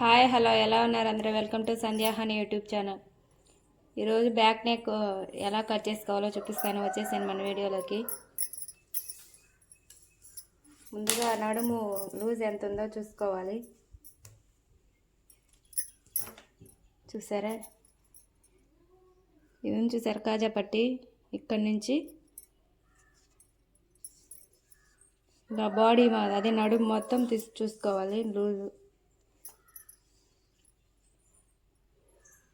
Hi hello ఎలా ఉన్నారు అందరూ? Welcome to సంధ్యాహాని YouTube channel. ఈరోజు బ్యాక్ నెక్ ఎలా కట్ చేసుకోవాలో చూపిస్తాను. వచ్చేసాను మన వీడియోలోకి. ముందుగా నడుము లూజ్ ఎంత ఉందో చూసుకోవాలి. చూసారా? ఇది చూసారు? కాజా పట్టి ఇక్కడి నుంచి. ఇంకా బాడీ అదే నడుము మొత్తం తీసి చూసుకోవాలి లూజు.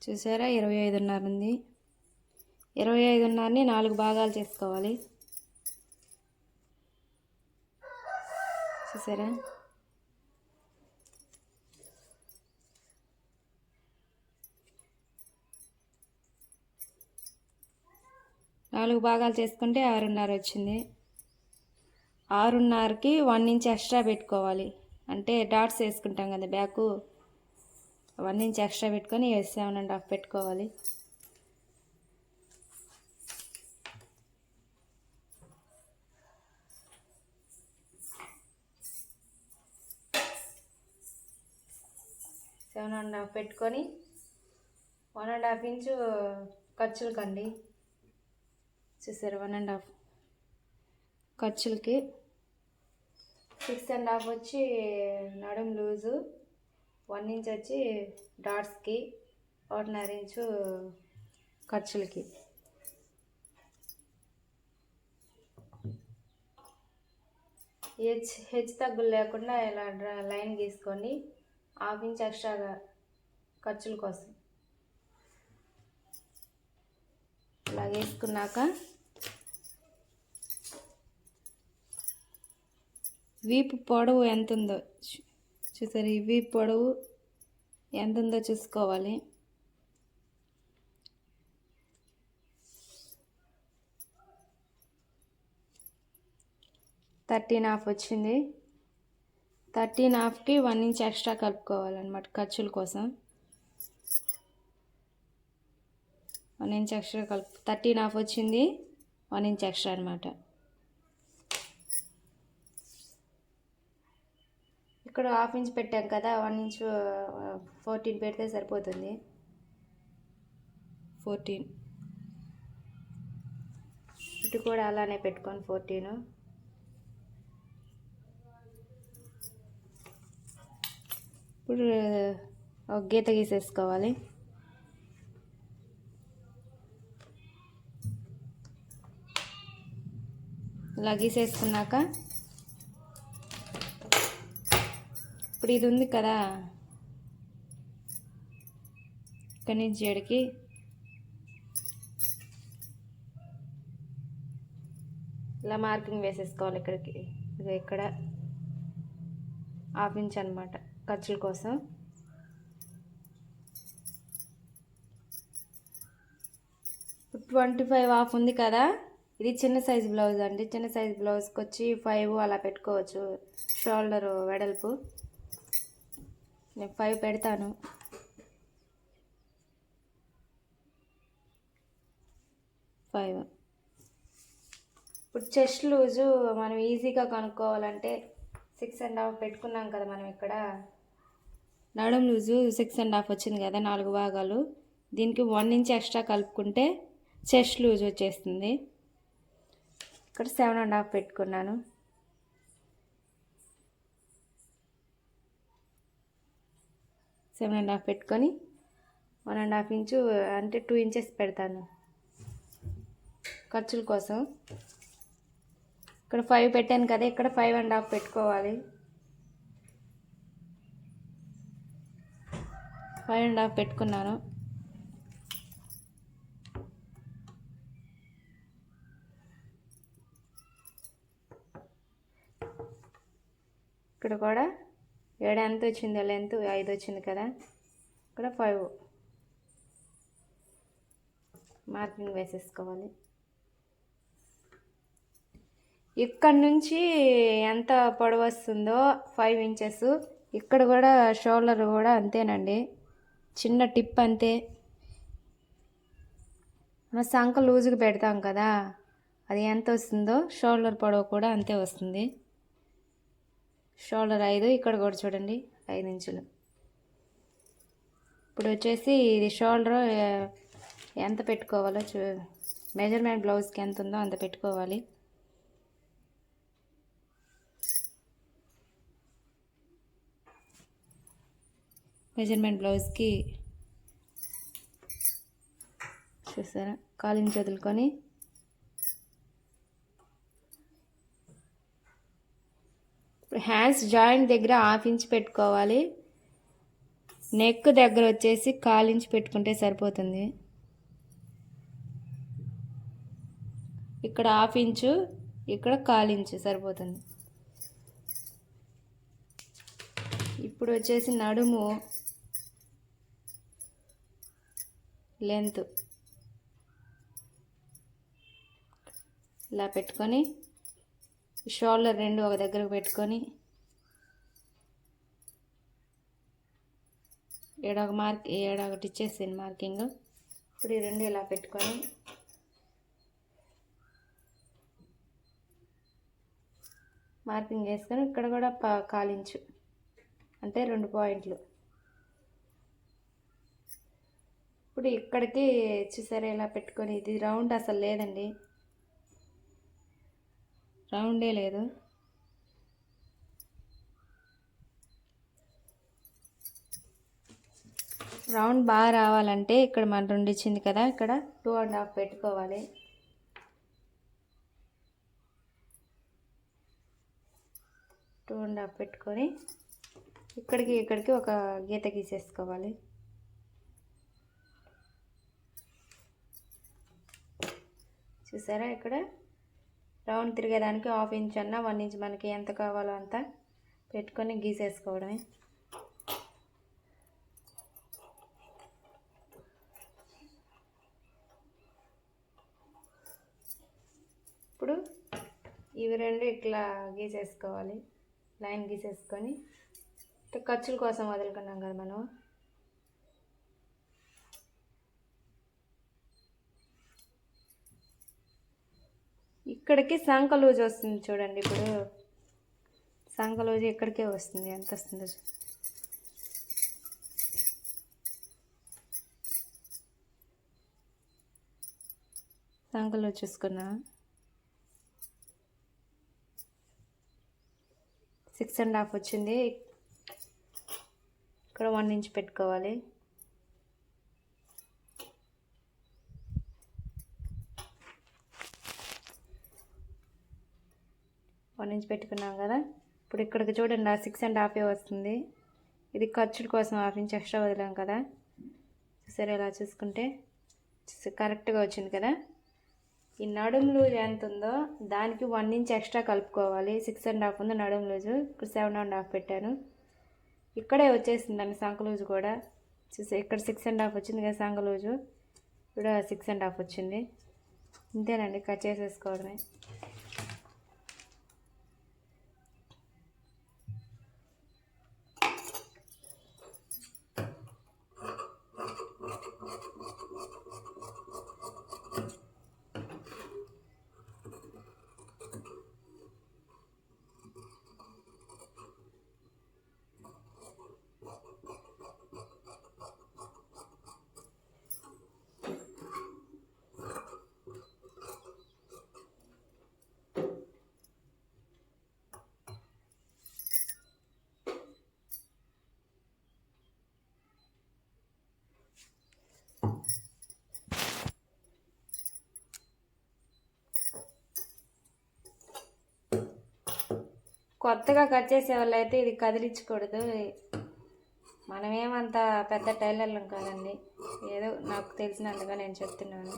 చూసారా? ఇరవై ఐదున్నర ఉంది. ఇరవై ఐదున్నరని నాలుగు భాగాలు చేసుకోవాలి. చూసారా? నాలుగు భాగాలు చేసుకుంటే ఆరున్నర వచ్చింది. ఆరున్నరకి వన్ ఇంచ్ ఎక్స్ట్రా పెట్టుకోవాలి. అంటే డాట్స్ వేసుకుంటాం కదా బ్యాకు. వన్ ఇంచ్ ఎక్స్ట్రా పెట్టుకొని సెవెన్ అండ్ హాఫ్ పెట్టుకోవాలి. సెవెన్ అండ్ హాఫ్ పెట్టుకొని వన్ అండ్ హాఫ్ ఇంచు ఖర్చులకండి. చూసారు వన్ అండ్ హాఫ్ ఖర్చులకి. సిక్స్ అండ్ హాఫ్ వచ్చి నడుం లూజు. వన్ ఇంచ్ వచ్చి డాట్స్కి ఒకటిన్నర ఇంచు ఖర్చులకి. హెచ్ హెచ్ తగ్గులు లేకుండా ఇలా డ్రా లైన్ గీసుకొని హాఫ్ ఇంచ్ ఎక్స్ట్రాగా ఖర్చుల కోసం. ఇలా వేసుకున్నాక వీపు పొడవు ఎంత ఉందో చూసారు? ఇవి పొడవు ఎంత ఉందో చూసుకోవాలి. థర్టీన్ హాఫ్ వచ్చింది. థర్టీన్ హాఫ్కి వన్ ఇంచ్ ఎక్స్ట్రా కలుపుకోవాలన్నమాట ఖర్చుల కోసం. వన్ ఇంచ్ ఎక్స్ట్రా కలుపు థర్టీన్ హాఫ్ వచ్చింది వన్ ఇంచ్ ఎక్స్ట్రా అనమాట ఇక్కడ హాఫ్ ఇంచ్ పెట్టాం కదా వన్ ఇంచ్ ఫోర్టీన్ పెడితే సరిపోతుంది. ఫోర్టీన్ ఇటు కూడా అలానే పెట్టుకోండి ఫోర్టీన్ ఇప్పుడు ఒక గీత గీసేసుకోవాలి. ఇలా గీసేసుకున్నాక ఇప్పుడు ఇది ఉంది కదా. ఇక్కడి నుంచి ఏడికి ఇలా మార్కింగ్ వేసేసుకోవాలి ఇక్కడికి. ఇది ఇక్కడ. హాఫ్ ఇంచ్ అనమాట ఖర్చుల కోసం. ట్వంటీ ఫైవ్ హాఫ్ ఉంది కదా. ఇది చిన్న సైజ్ బ్లౌజ్ అండి. చిన్న సైజ్ బ్లౌజ్కి వచ్చి ఫైవ్ అలా పెట్టుకోవచ్చు. షోల్డర్ వెడల్పు. నేను ఫైవ్ పెడతాను. ఫైవ్ ఇప్పుడు చెస్ట్ లూజు మనం ఈజీగా కనుక్కోవాలంటే సిక్స్ అండ్ హాఫ్ పెట్టుకున్నాం కదా మనం ఇక్కడ. నడుం లూజు సిక్స్ అండ్ హాఫ్ వచ్చింది కదా నాలుగు భాగాలు. దీనికి వన్ ఇంచ్ ఎక్స్ట్రా కలుపుకుంటే చెస్ట్ లూజ్ వచ్చేస్తుంది. ఇక్కడ సెవెన్ అండ్ హాఫ్ పెట్టుకున్నాను. సెవెన్ అండ్ హాఫ్ పెట్టుకొని వన్ అండ్ హాఫ్ ఇంచు అంటే టూ ఇంచెస్ పెడతాను ఖర్చుల కోసం. ఇక్కడ ఫైవ్ పెట్టాను కదా ఇక్కడ ఫైవ్ అండ్ హాఫ్ పెట్టుకోవాలి. ఫైవ్ అండ్ హాఫ్ పెట్టుకున్నాను. ఇక్కడ కూడా ఏడు ఎంత వచ్చింది లెంత్? ఐదు వచ్చింది కదా. ఇక్కడ ఫైవ్. మార్కింగ్ వేసేసుకోవాలి. ఇక్కడ నుంచి ఎంత పొడవు వస్తుందో ఫైవ్ ఇంచెస్. ఇక్కడ కూడా షోల్డర్ కూడా అంతేనండి. చిన్న టిప్ అంతే. మన సంక లూజుగా పెడతాం కదా. అది ఎంత వస్తుందో షోల్డర్ పొడవు కూడా అంతే వస్తుంది. షోల్డర్ ఐదు ఇక్కడ కూడా చూడండి ఐదు ఇంచులు. ఇప్పుడు వచ్చేసి ఇది షోల్డర్ ఎంత పెట్టుకోవాలో చూ మెజర్మెంట్ బ్లౌజ్కి ఎంత ఉందో అంత పెట్టుకోవాలి. మెజర్మెంట్ బ్లౌజ్కి చూసారా కాలింగ్ చదువుకొని హ్యాండ్స్ జాయింట్ దగ్గర హాఫ్ ఇంచ్ పెట్టుకోవాలి. నెక్ దగ్గర వచ్చేసి కాలు ఇంచ్ పెట్టుకుంటే సరిపోతుంది. ఇక్కడ హాఫ్ ఇంచు ఇక్కడ కాలు ఇంచు సరిపోతుంది. ఇప్పుడు వచ్చేసి నడుము లెంత్. ఇలా పెట్టుకొని షోల్డర్ రెండు ఒక దగ్గరకు పెట్టుకొని ఏడొక మార్క్ ఏడొకటి ఇచ్చేసింది మార్కింగ్ ఇప్పుడు ఈ రెండు ఇలా పెట్టుకొని మార్కింగ్ వేసుకొని ఇక్కడ కూడా కాలించు అంటే రెండు పాయింట్లు. ఇప్పుడు ఇక్కడికి చూసారా ఇలా పెట్టుకొని ఇది రౌండ్ అసలు లేదండి. రౌండే లేదు. రౌండ్ బాగా రావాలంటే ఇక్కడ మన రెండు ఇచ్చింది కదా ఇక్కడ టూ అండ్ హాఫ్ పెట్టుకోవాలి. టూ అండ్ హాఫ్ పెట్టుకొని ఇక్కడికి ఇక్కడికి ఒక గీత గీసేసుకోవాలి. చూసారా ఇక్కడ? రౌండ్ తిరిగేదానికి హాఫ్ ఇంచ్ అన్న వన్ ఇంచ్ మనకి ఎంత కావాలో అంత పెట్టుకొని గీసేసుకోవడమే. ఇప్పుడు ఇవి రెండు ఇట్లా గీసేసుకోవాలి. లైన్ గీసేసుకొని. ఖర్చుల కోసం వదులుకున్నాం కదా మనం ఇక్కడికి సంక లూజ్ వస్తుంది చూడండి ఇప్పుడు. సంక లూజ్ ఇక్కడికే వస్తుంది? ఎంత వస్తుందో చూ- సంక లూజ్ చూసుకున్నా సిక్స్ అండ్ హాఫ్ వచ్చింది. ఇక్కడ వన్ ఇంచ్ పెట్టుకోవాలి. అప్పటి నుంచి పెట్టుకున్నాం కదా. ఇప్పుడు ఇక్కడికి చూడండి ఆ సిక్స్ అండ్ హాఫే వస్తుంది. ఇది ఖర్చుల కోసం హాఫ్ ఇంచ్ ఎక్స్ట్రా వదిలాం కదా. సరే ఇలా చూసుకుంటే? కరెక్ట్గా వచ్చింది కదా. ఈ నడుము లూజ్ ఎంత ఉందో దానికి వన్ ఇంచ్ ఎక్స్ట్రా కలుపుకోవాలి. సిక్స్ అండ్ హాఫ్ ఉంది నడుము లూజు. ఇక్కడ సెవెన్ అండ్ హాఫ్ పెట్టాను. ఇక్కడే వచ్చేసిందండి సంక లూజు కూడా. చూసే ఇక్కడ సిక్స్ అండ్ హాఫ్ వచ్చింది కదా సంక లూజు. ఇక్కడ సిక్స్ అండ్ హాఫ్ వచ్చింది. ఇంతేనండి కట్ చేసేసుకోవడమే. కొత్తగా కట్ చేసే వాళ్ళు అయితే ఇది కదిలించకూడదు. మనమేమంత పెద్ద టైలర్లు కాదండి. ఏదో నాకు తెలిసినంతగా నేను చెప్తున్నాను.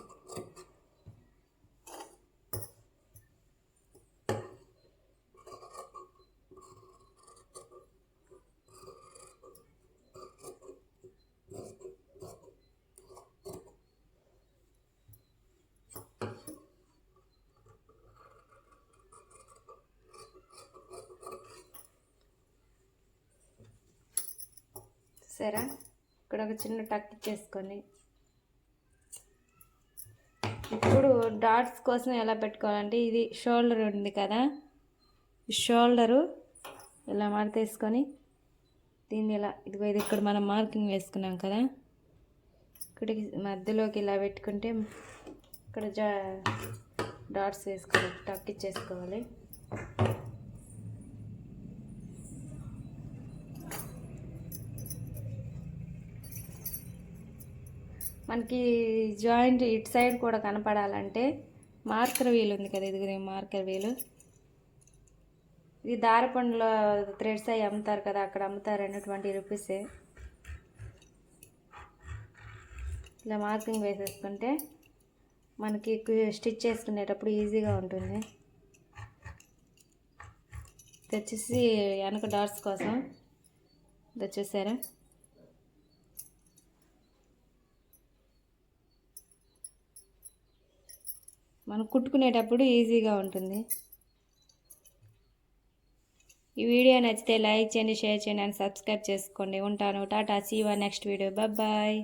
సరే ఇక్కడ ఒక చిన్న టక్ ఇచ్చేసుకొని. ఇప్పుడు డాట్స్ కోసం ఎలా పెట్టుకోవాలంటే ఇది షోల్డర్ ఉంది కదా? షోల్డరు ఇలా మడతేసుకొని దీన్ని ఇలా ఇదిగో ఇది ఇక్కడ మనం మార్కింగ్ వేసుకున్నాం కదా? ఇక్కడికి మధ్యలోకి ఇలా పెట్టుకుంటే ఇక్కడ జా డాట్స్ వేసుకోవాలి టక్ ఇచ్చేసుకోవాలి. మనకి జాయింట్ ఇటు సైడ్ కూడా కనపడాలంటే మార్కర్ వీల్ ఉంది కదా ఇది మార్కర్ వీలు. ఇది దారపండులో థ్రెడ్స్ అవి అమ్ముతారు కదా అక్కడ అమ్ముతారు అండి ట్వంటీ రూపీసే. ఇలా మార్కింగ్ వేసేసుకుంటే మనకి స్టిచ్ చేసుకునేటప్పుడు ఈజీగా ఉంటుంది. ఇది వచ్చేసి వెనక డాట్స్ కోసం. ఇది వచ్చేసారా. మనం కుట్టుకునేటప్పుడు ఈజీగా ఉంటుంది. ఈ వీడియో నచ్చితే లైక్ చేయండి షేర్ చేయండి అండ్ సబ్స్క్రైబ్ చేసుకోండి. ఉంటాను. Tata see ya next video. Bye